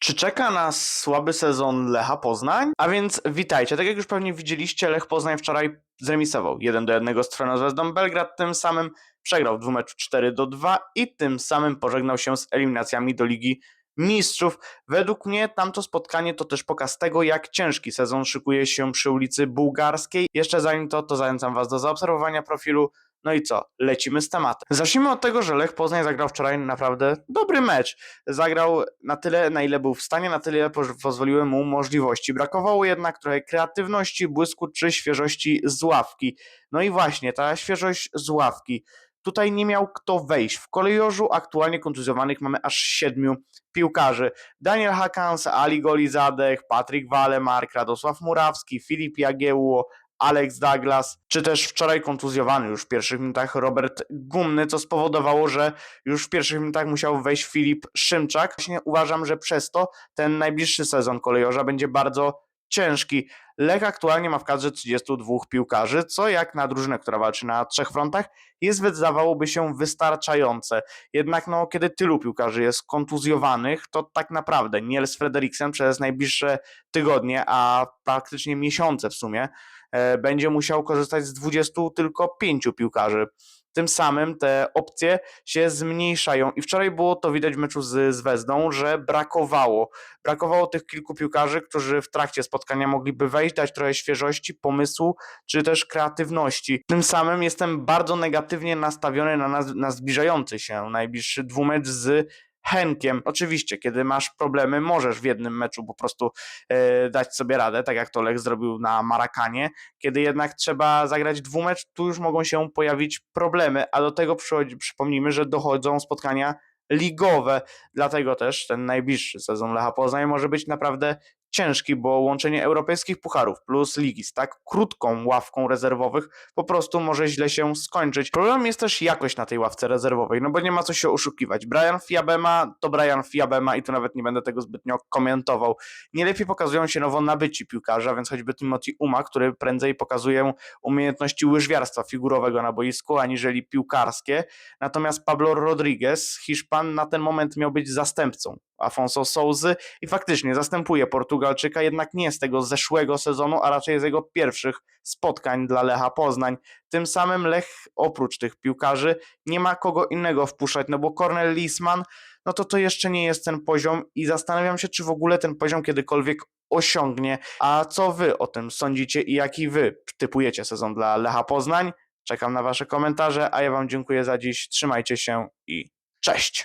Czy czeka nas słaby sezon Lecha Poznań? A więc witajcie. Tak jak już pewnie widzieliście, Lech Poznań wczoraj zremisował 1 do 1 z Trofeą Zvezdą Belgrad, tym samym przegrał w dwóch meczu 4 do 2 i tym samym pożegnał się z eliminacjami do Ligi Mistrzów. Według mnie tamto spotkanie to też pokaz tego, jak ciężki sezon szykuje się przy ulicy Bułgarskiej. Jeszcze zanim to, to zachęcam Was do zaobserwowania profilu. No i co? Lecimy z tematem. Zacznijmy od tego, że Lech Poznań zagrał wczoraj naprawdę dobry mecz. Zagrał na tyle, na ile był w stanie, na tyle, pozwoliły mu możliwości. Brakowało jednak trochę kreatywności, błysku czy świeżości z ławki. No i właśnie, ta świeżość z ławki. Tutaj nie miał kto wejść. W kolejorzu aktualnie kontuzjowanych mamy aż siedmiu piłkarzy. Daniel Hakans, Ali Golizadek, Patryk Walemark, Radosław Murawski, Filip Jagiełło, Alex Douglas, czy też wczoraj kontuzjowany już w pierwszych minutach Robert Gumny, co spowodowało, że już w pierwszych minutach musiał wejść Filip Szymczak. Właśnie uważam, że przez to ten najbliższy sezon kolejorza będzie bardzo ciężki. Lech aktualnie ma w kadrze 32 piłkarzy, co jak na drużynę, która walczy na trzech frontach, jest wydawałoby się wystarczające. Jednak no, kiedy tylu piłkarzy jest kontuzjowanych, to tak naprawdę Niels Frederiksen przez najbliższe tygodnie, a praktycznie miesiące w sumie, e, będzie musiał korzystać z 20 tylko 5 piłkarzy. Tym samym te opcje się zmniejszają i wczoraj było to widać w meczu z, z że brakowało. Brakowało tych kilku piłkarzy, którzy w trakcie spotkania mogliby wejść, dać trochę świeżości, pomysłu czy też kreatywności. Tym samym jestem bardzo negatywnie nastawiony na, nas, na zbliżający się najbliższy dwumecz z Henkiem. Oczywiście, kiedy masz problemy, możesz w jednym meczu po prostu e, dać sobie radę, tak jak to Lech zrobił na Marakanie. Kiedy jednak trzeba zagrać dwumecz, tu już mogą się pojawić problemy, a do tego przychodzi, przypomnijmy, że dochodzą spotkania ligowe. Dlatego też ten najbliższy sezon Lecha Poznań może być naprawdę ciężki, bo łączenie europejskich pucharów plus ligi z tak krótką ławką rezerwowych po prostu może źle się skończyć. Problem jest też jakość na tej ławce rezerwowej, no bo nie ma co się oszukiwać. Brian Fiabema to Brian Fiabema i tu nawet nie będę tego zbytnio komentował. Nie lepiej pokazują się nowo nabyci piłkarza, więc choćby Timothy Uma, który prędzej pokazuje umiejętności łyżwiarstwa figurowego na boisku, aniżeli piłkarskie. Natomiast Pablo Rodriguez, Hiszpan, na ten moment miał być zastępcą Afonso Souzy i faktycznie zastępuje Portugalczyka, jednak nie z tego zeszłego sezonu, a raczej z jego pierwszych spotkań dla Lecha Poznań. Tym samym Lech oprócz tych piłkarzy nie ma kogo innego wpuszczać, no bo Cornel Lisman, no to to jeszcze nie jest ten poziom i zastanawiam się, czy w ogóle ten poziom kiedykolwiek osiągnie. A co wy o tym sądzicie i jaki wy typujecie sezon dla Lecha Poznań? Czekam na wasze komentarze, a ja wam dziękuję za dziś. Trzymajcie się i cześć!